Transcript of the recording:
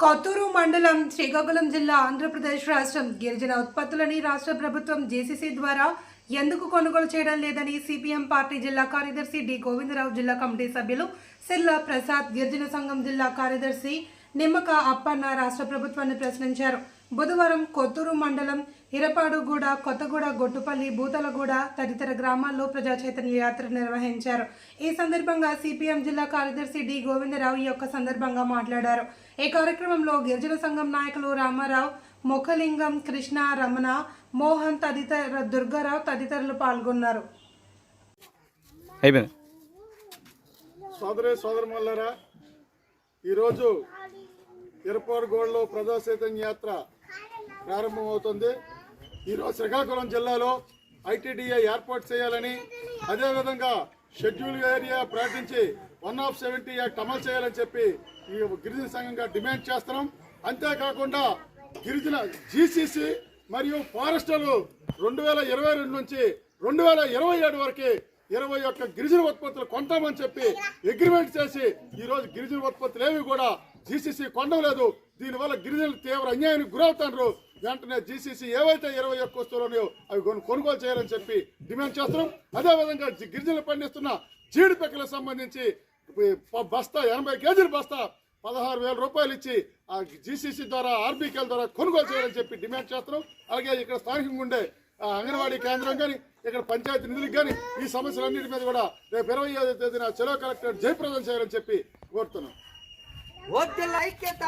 కొత్తూరు మండలం శ్రీకాకుళం జిల్లా ఆంధ్రప్రదేశ్ రాష్ట్రం గిరిజన ఉత్పత్తులని రాష్ట్ర ప్రభుత్వం జేసీసీ ద్వారా ఎందుకు కొనుగోలు చేయడం లేదని సిపిఎం పార్టీ జిల్లా కార్యదర్శి డి. గోవిందరావు జిల్లా కమిటీ సభ్యులు సిర్లా ప్రసాద్ గిరిజన సంఘం జిల్లా కార్యదర్శి నిమ్మక అప్పన్న రాష్ట్ర ప్రభుత్వాన్ని ప్రశ్నించారు. బుధవారం కొత్తూరు మండలం ఇరపాడుగూడ కొత్తగూడ గొట్టుపల్లి బూతలగూడ తదితర గ్రామాల్లో ప్రజా చైతన్య యాత్ర నిర్వహించారు. ఈ సందర్భంగా సిపిఎం జిల్లా కార్యదర్శి డి గోవిందరావు ఈ యొక్క సందర్భంగా మాట్లాడారు. ఈ కార్యక్రమంలో గిరిజన సంఘం నాయకులు రామారావు ముఖలింగం కృష్ణ రమణ మోహన్ తదితర దుర్గారావు తదితరులు పాల్గొన్నారు. సోదరి సోదరుమల్లారా ఈరోజు ఇరపాడు గోడలో ప్రజా చైతన్య యాత్ర ప్రారంభమవుతుంది. ఈరోజు శ్రీకాకుళం జిల్లాలో ఐటీడీఏ ఏర్పాటు చేయాలని అదేవిధంగా షెడ్యూల్ ఏరియా ప్రకటించి వన్ ఆఫ్ సెవెంటీ యాక్ట్ అమలు చేయాలని చెప్పి ఈ గిరిజన సంఘంగా డిమాండ్ చేస్తున్నాం. అంతేకాకుండా గిరిజన జీసీసీ మరియు ఫారెస్టర్లు రెండు వేల ఇరవై రెండు నుంచి రెండు వేల ఇరవై ఏడు వరకు ఇరవై ఒక్క గిరిజన ఉత్పత్తులు కొంటామని చెప్పి అగ్రిమెంట్ చేసి ఈరోజు గిరిజన ఉత్పత్తులు ఏవి కూడా జీసీసీ కొనలేదు దీనివల్ల గిరిజనులు తీవ్ర అన్యాయానికి గురవుతారు వెంటనే జీసీసీ ఏవైతే ఇరవై ఒక్క వస్తువులు ఉన్నాయో అవి కొను- కొనుగోలు చేయాలని చెప్పి డిమాండ్ చేస్తున్నాం. అదేవిధంగా గిరిజనులు పండిస్తున్న జీడిపెక్కలకు సంబంధించి బస్తా ఎనభై కేజీల బస్తా పదహారు వేల రూపాయలు ఇచ్చి ఆ జీసీసీ ద్వారా ఆర్బీకేల ద్వారా కొనుగోలు చేయాలని చెప్పి డిమాండ్ చేస్తున్నాం. అలాగే ఇక్కడ స్థానికంగా ఉండే అంగన్వాడీ కేంద్రం కానీ ఇక్కడ పంచాయతీ నిధులకు కానీ ఈ సమస్యలన్నింటి మీద కూడా రేపు ఇరవై ఐదో తేదీన చెలో కలెక్టర్ జయప్రదం చేయాలని చెప్పి కోరుతున్నాం. వద్దుల ఐక్యత